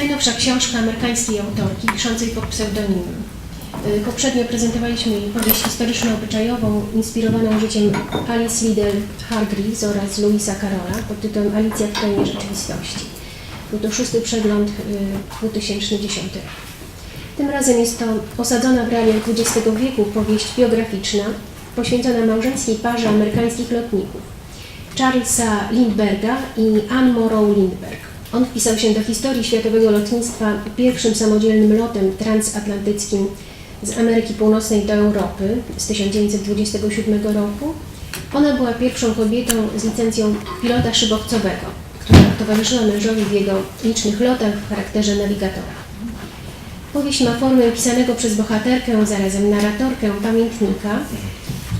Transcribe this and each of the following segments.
Najnowsza książka amerykańskiej autorki, piszącej pod pseudonimem. Y, Poprzednio prezentowaliśmy jej powieść historyczno-obyczajową inspirowaną życiem Alice Liddell Hargreaves oraz Louisa Carola pod tytułem Alicja w krainie rzeczywistości. Był to szósty przegląd y, 2010 rok. Tym razem jest to osadzona w realiach XX wieku powieść biograficzna poświęcona małżeńskiej parze amerykańskich lotników Charlesa Lindberga i Anne Morrow Lindberg. On wpisał się do historii światowego lotnictwa pierwszym samodzielnym lotem transatlantyckim z Ameryki Północnej do Europy z 1927 roku. Ona była pierwszą kobietą z licencją pilota szybowcowego, która towarzyszyła mężowi w jego licznych lotach w charakterze nawigatora. Powieść ma formę pisanego przez bohaterkę, zarazem narratorkę, pamiętnika,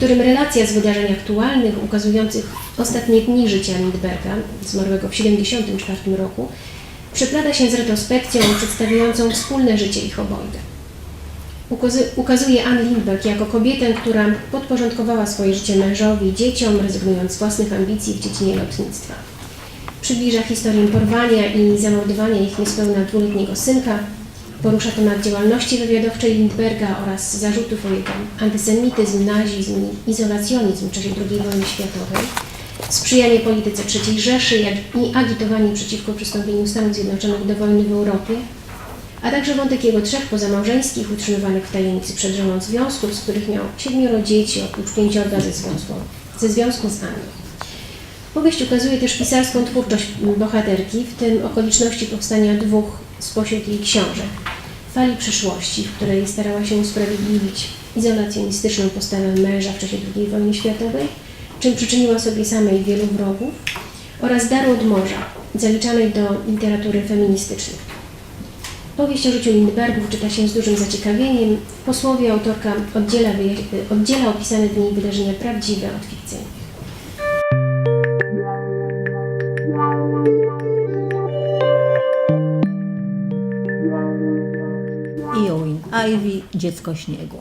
którym relacja z wydarzeń aktualnych, ukazujących ostatnie dni życia Lindberga, zmarłego w 1974 roku, przeplata się z retrospekcją przedstawiającą wspólne życie ich obojga. Ukazuje Ann Lindberg jako kobietę, która podporządkowała swoje życie mężowi i dzieciom, rezygnując z własnych ambicji w dziedzinie lotnictwa. Przybliża historię porwania i zamordowania ich niespełna dwuletniego synka, Porusza temat działalności wywiadowczej Lindberga oraz zarzutów o jego antysemityzm, nazizm i izolacjonizm w czasie II wojny światowej, sprzyjanie polityce III Rzeszy i agitowanie przeciwko przystąpieniu Stanów Zjednoczonych do wojny w Europie, a także wątek jego trzech pozamałżeńskich, utrzymywanych w tajemnicy przed żoną związków, z których miał siedmioro dzieci, oprócz pięciorga ze związku, ze związku z Anną. Powieść ukazuje też pisarską twórczość bohaterki, w tym okoliczności powstania dwóch spośród jej książek. Fali przyszłości, w której starała się usprawiedliwić izolacjonistyczną postawę męża w czasie II wojny światowej, czym przyczyniła sobie samej wielu wrogów, oraz Daru od morza, zaliczanej do literatury feministycznej. Powieść o życiu Lindbergów czyta się z dużym zaciekawieniem. W posłowie autorka oddziela, oddziela opisane w niej wydarzenia prawdziwe od fikcyjnych. Ivy, Dziecko Śniegu.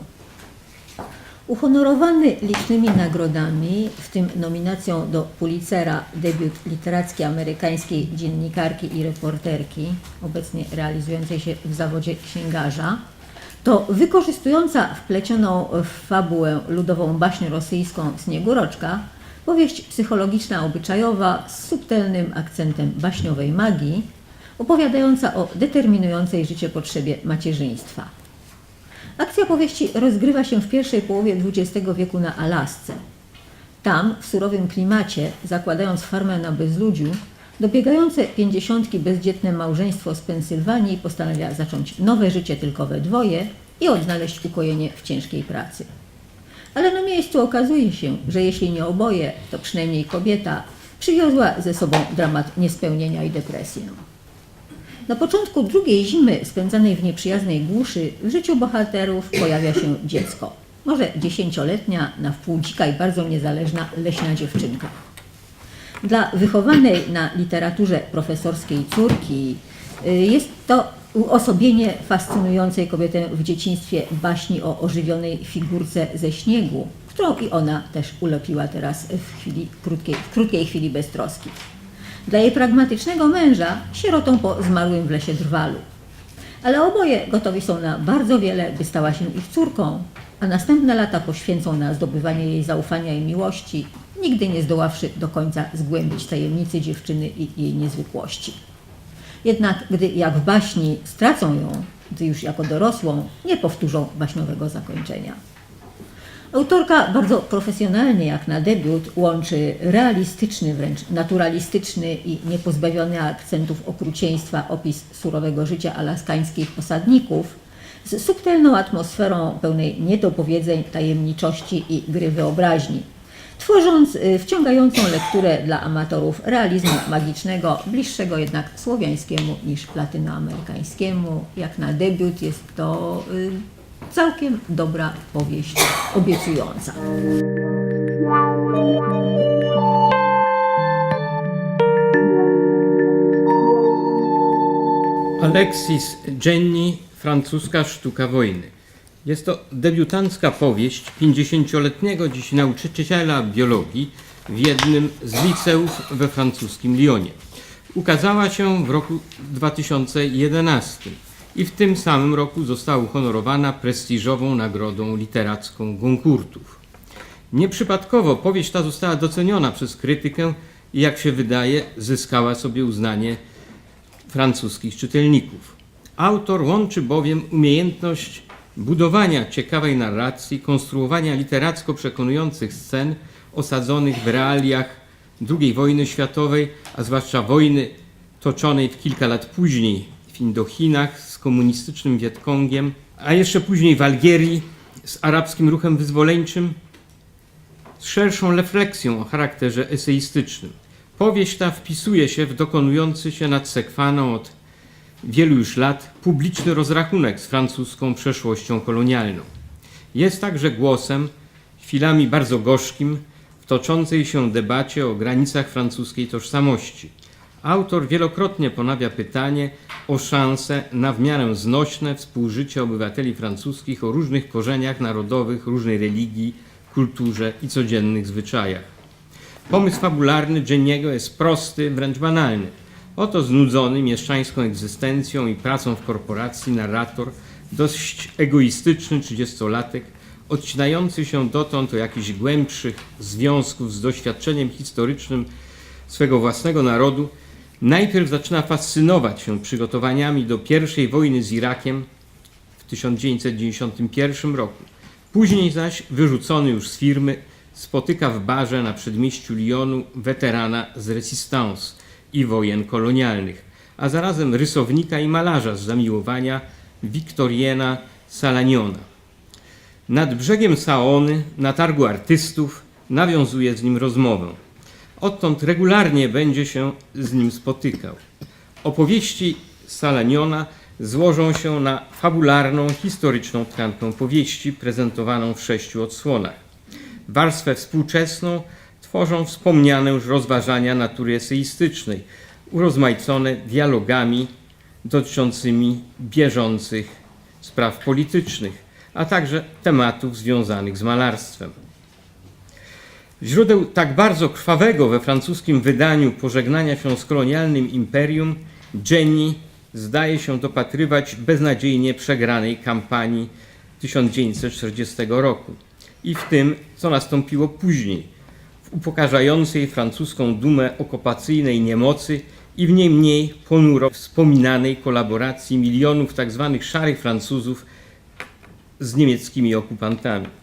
Uhonorowany licznymi nagrodami, w tym nominacją do Pulitzera, debiut literacki amerykańskiej dziennikarki i reporterki, obecnie realizującej się w zawodzie księgarza, to wykorzystująca wplecioną w fabułę ludową baśń rosyjską Sniegóroczka, powieść psychologiczna obyczajowa z subtelnym akcentem baśniowej magii, opowiadająca o determinującej życie potrzebie macierzyństwa. Akcja powieści rozgrywa się w pierwszej połowie XX wieku na Alasce. Tam, w surowym klimacie, zakładając farmę na bezludziu, dobiegające pięćdziesiątki bezdzietne małżeństwo z Pensylwanii postanawia zacząć nowe życie tylko we dwoje i odnaleźć ukojenie w ciężkiej pracy. Ale na miejscu okazuje się, że jeśli nie oboje, to przynajmniej kobieta przywiozła ze sobą dramat niespełnienia i depresję. Na początku drugiej zimy, spędzanej w nieprzyjaznej głuszy, w życiu bohaterów pojawia się dziecko. Może dziesięcioletnia, na wpół dzika i bardzo niezależna leśna dziewczynka. Dla wychowanej na literaturze profesorskiej córki y, jest to uosobienie fascynującej kobietę w dzieciństwie baśni o ożywionej figurce ze śniegu, którą i ona też ulepiła teraz w, chwili, krótkiej, w krótkiej chwili beztroski. Dla jej pragmatycznego męża sierotą po zmarłym w lesie drwalu. Ale oboje gotowi są na bardzo wiele, by stała się ich córką, a następne lata poświęcą na zdobywanie jej zaufania i miłości, nigdy nie zdoławszy do końca zgłębić tajemnicy dziewczyny i jej niezwykłości. Jednak gdy jak w baśni stracą ją, gdy już jako dorosłą, nie powtórzą baśniowego zakończenia. Autorka bardzo profesjonalnie, jak na debiut, łączy realistyczny, wręcz naturalistyczny i niepozbawiony akcentów okrucieństwa opis surowego życia alaskańskich osadników z subtelną atmosferą pełnej niedopowiedzeń, tajemniczości i gry wyobraźni, tworząc y, wciągającą lekturę dla amatorów realizmu magicznego, bliższego jednak słowiańskiemu niż latynoamerykańskiemu. Jak na debiut jest to y, całkiem dobra powieść, obiecująca. Alexis Jenny, francuska sztuka wojny. Jest to debiutancka powieść 50-letniego dziś nauczyciela biologii, w jednym z liceów we francuskim Lyonie. Ukazała się w roku 2011 i w tym samym roku została uhonorowana prestiżową nagrodą literacką Goncourtów. Nieprzypadkowo powieść ta została doceniona przez krytykę i jak się wydaje zyskała sobie uznanie francuskich czytelników. Autor łączy bowiem umiejętność budowania ciekawej narracji, konstruowania literacko przekonujących scen osadzonych w realiach II wojny światowej, a zwłaszcza wojny toczonej w kilka lat później Indochinach z komunistycznym Wietkongiem, a jeszcze później w Algierii z arabskim ruchem wyzwoleńczym, z szerszą refleksją o charakterze eseistycznym. Powieść ta wpisuje się w dokonujący się nad Sekwaną od wielu już lat publiczny rozrachunek z francuską przeszłością kolonialną. Jest także głosem, chwilami bardzo gorzkim, w toczącej się debacie o granicach francuskiej tożsamości. Autor wielokrotnie ponawia pytanie o szansę na w miarę znośne współżycie obywateli francuskich o różnych korzeniach narodowych, różnej religii, kulturze i codziennych zwyczajach. Pomysł fabularny Jenniego jest prosty, wręcz banalny. Oto znudzony mieszczańską egzystencją i pracą w korporacji narrator, dość egoistyczny trzydziestolatek, odcinający się dotąd o jakichś głębszych związków z doświadczeniem historycznym swego własnego narodu, najpierw zaczyna fascynować się przygotowaniami do pierwszej wojny z Irakiem w 1991 roku. Później zaś, wyrzucony już z firmy, spotyka w barze na przedmieściu Lyonu weterana z resistance i wojen kolonialnych, a zarazem rysownika i malarza z zamiłowania Wiktoriena Salaniona. Nad brzegiem Saony, na targu artystów, nawiązuje z nim rozmowę. Odtąd regularnie będzie się z nim spotykał. Opowieści Salaniona złożą się na fabularną, historyczną tkankę powieści prezentowaną w sześciu odsłonach. Warstwę współczesną tworzą wspomniane już rozważania natury eseistycznej, urozmaicone dialogami dotyczącymi bieżących spraw politycznych, a także tematów związanych z malarstwem. Źródeł tak bardzo krwawego we francuskim wydaniu pożegnania się z kolonialnym imperium Jenny zdaje się dopatrywać beznadziejnie przegranej kampanii 1940 roku i w tym, co nastąpiło później, w upokarzającej francuską dumę okupacyjnej niemocy i w nie mniej ponuro wspominanej kolaboracji milionów tzw. szarych Francuzów z niemieckimi okupantami.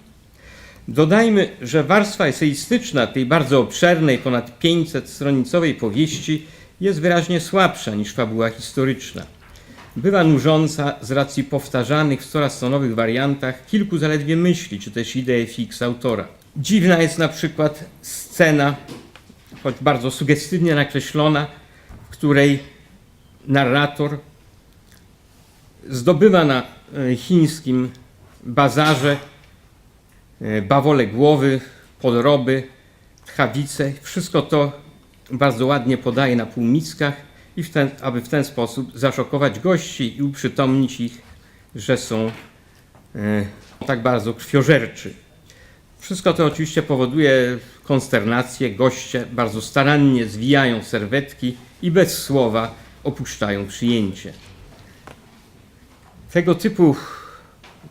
Dodajmy, że warstwa eseistyczna tej bardzo obszernej, ponad 500-stronicowej powieści jest wyraźnie słabsza niż fabuła historyczna. Bywa nużąca z racji powtarzanych w coraz to nowych wariantach kilku zaledwie myśli, czy też idei fix autora. Dziwna jest na przykład scena, choć bardzo sugestywnie nakreślona, w której narrator zdobywa na e, chińskim bazarze bawole głowy, podroby, tchawice. Wszystko to bardzo ładnie podaje na półmickach, i w ten, aby w ten sposób zaszokować gości i uprzytomnić ich, że są e, tak bardzo krwiożerczy. Wszystko to oczywiście powoduje konsternację. Goście bardzo starannie zwijają serwetki i bez słowa opuszczają przyjęcie. Tego typu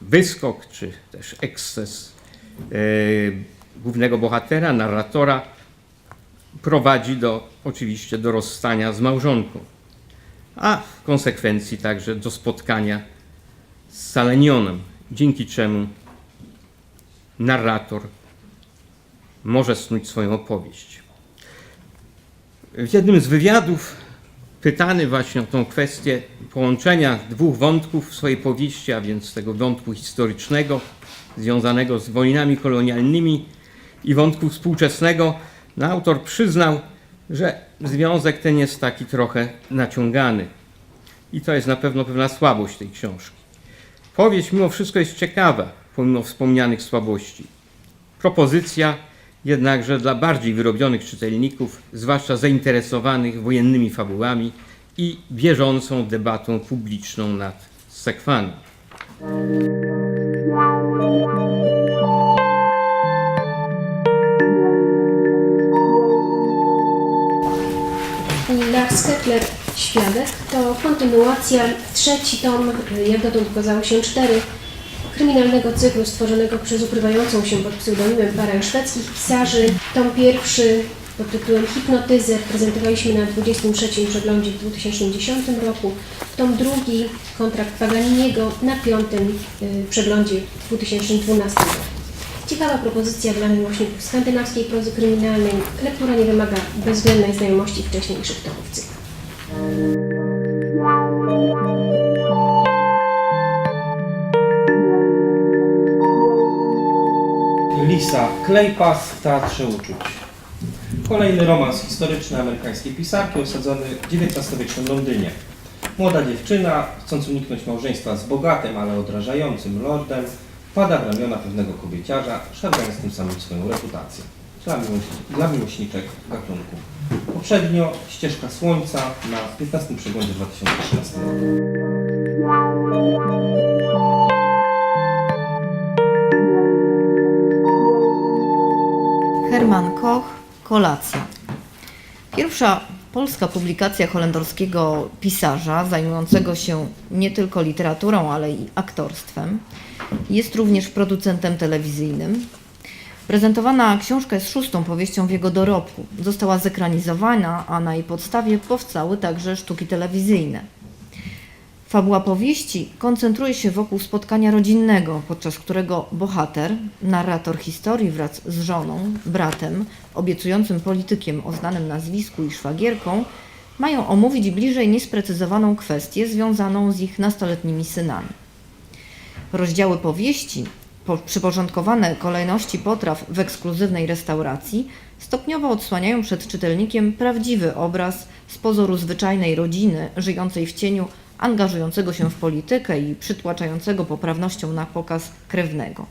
wyskok, czy też eksces e, głównego bohatera, narratora, prowadzi do, oczywiście do rozstania z małżonką, a w konsekwencji także do spotkania z Salenionem, dzięki czemu narrator może snuć swoją opowieść. W jednym z wywiadów pytany właśnie o tą kwestię połączenia dwóch wątków w swojej powieści, a więc tego wątku historycznego związanego z wojnami kolonialnymi i wątku współczesnego, no, autor przyznał, że związek ten jest taki trochę naciągany. I to jest na pewno pewna słabość tej książki. Powieść mimo wszystko jest ciekawa, pomimo wspomnianych słabości. Propozycja jednakże dla bardziej wyrobionych czytelników, zwłaszcza zainteresowanych wojennymi fabułami i bieżącą debatą publiczną nad Lars Kepler Świadek to kontynuacja, trzeci tom, jak dotąd ukazało się cztery, kryminalnego cyklu stworzonego przez ukrywającą się pod pseudonimem parę szwedzkich pisarzy. Tom pierwszy pod tytułem Hipnotyzer prezentowaliśmy na 23 przeglądzie w 2010 roku. Tom drugi, Kontrakt Paganiniego na piątym y, przeglądzie w 2012 roku. Ciekawa propozycja dla miłośników skandynawskiej prozy kryminalnej. Lektura nie wymaga bezwzględnej znajomości wcześniejszych tomów cyklu. Lisa Klejpas w Teatrze Uczuć. Kolejny romans historyczny amerykańskiej pisarki osadzony w XIX-wiecznym Londynie. Młoda dziewczyna, chcąc uniknąć małżeństwa z bogatym, ale odrażającym lordem, wpada w ramiona pewnego kobieciarza, szargając tym samym swoją reputację. Dla, miłośni- dla miłośniczek gatunku. Poprzednio Ścieżka Słońca na 15 przeglądzie 2013 roku. Herman Koch, Kolacja. Pierwsza polska publikacja holendorskiego pisarza zajmującego się nie tylko literaturą, ale i aktorstwem. Jest również producentem telewizyjnym. Prezentowana książka jest szóstą powieścią w jego dorobku. Została zekranizowana, a na jej podstawie powstały także sztuki telewizyjne. Fabuła powieści koncentruje się wokół spotkania rodzinnego, podczas którego bohater, narrator historii wraz z żoną, bratem, obiecującym politykiem o znanym nazwisku i szwagierką, mają omówić bliżej niesprecyzowaną kwestię związaną z ich nastoletnimi synami. Rozdziały powieści, po- przyporządkowane kolejności potraw w ekskluzywnej restauracji, stopniowo odsłaniają przed czytelnikiem prawdziwy obraz z pozoru zwyczajnej rodziny żyjącej w cieniu angażującego się w politykę i przytłaczającego poprawnością na pokaz krewnego.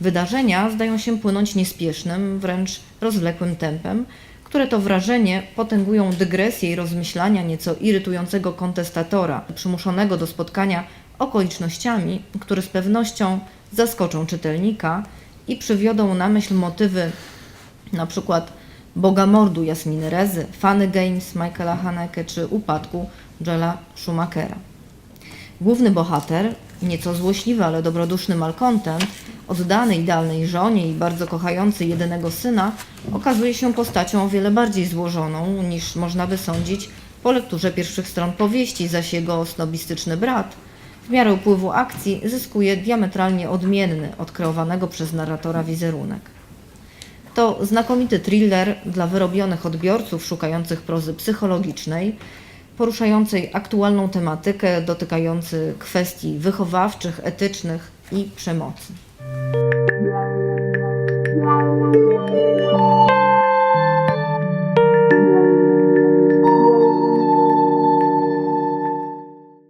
Wydarzenia zdają się płynąć niespiesznym, wręcz rozwlekłym tempem, które to wrażenie potęgują dygresję i rozmyślania nieco irytującego kontestatora, przymuszonego do spotkania okolicznościami, które z pewnością zaskoczą czytelnika i przywiodą na myśl motywy na przykład Bogamordu Jasminy Rezy, Funny Games Michaela Haneke czy upadku Joela Schumachera. Główny bohater, nieco złośliwy, ale dobroduszny malkontent, oddany idealnej żonie i bardzo kochający jedynego syna, okazuje się postacią o wiele bardziej złożoną niż można by sądzić po lekturze pierwszych stron powieści, zaś jego snobistyczny brat w miarę upływu akcji zyskuje diametralnie odmienny od kreowanego przez narratora wizerunek. To znakomity thriller dla wyrobionych odbiorców szukających prozy psychologicznej, poruszającej aktualną tematykę dotykający kwestii wychowawczych, etycznych i przemocy.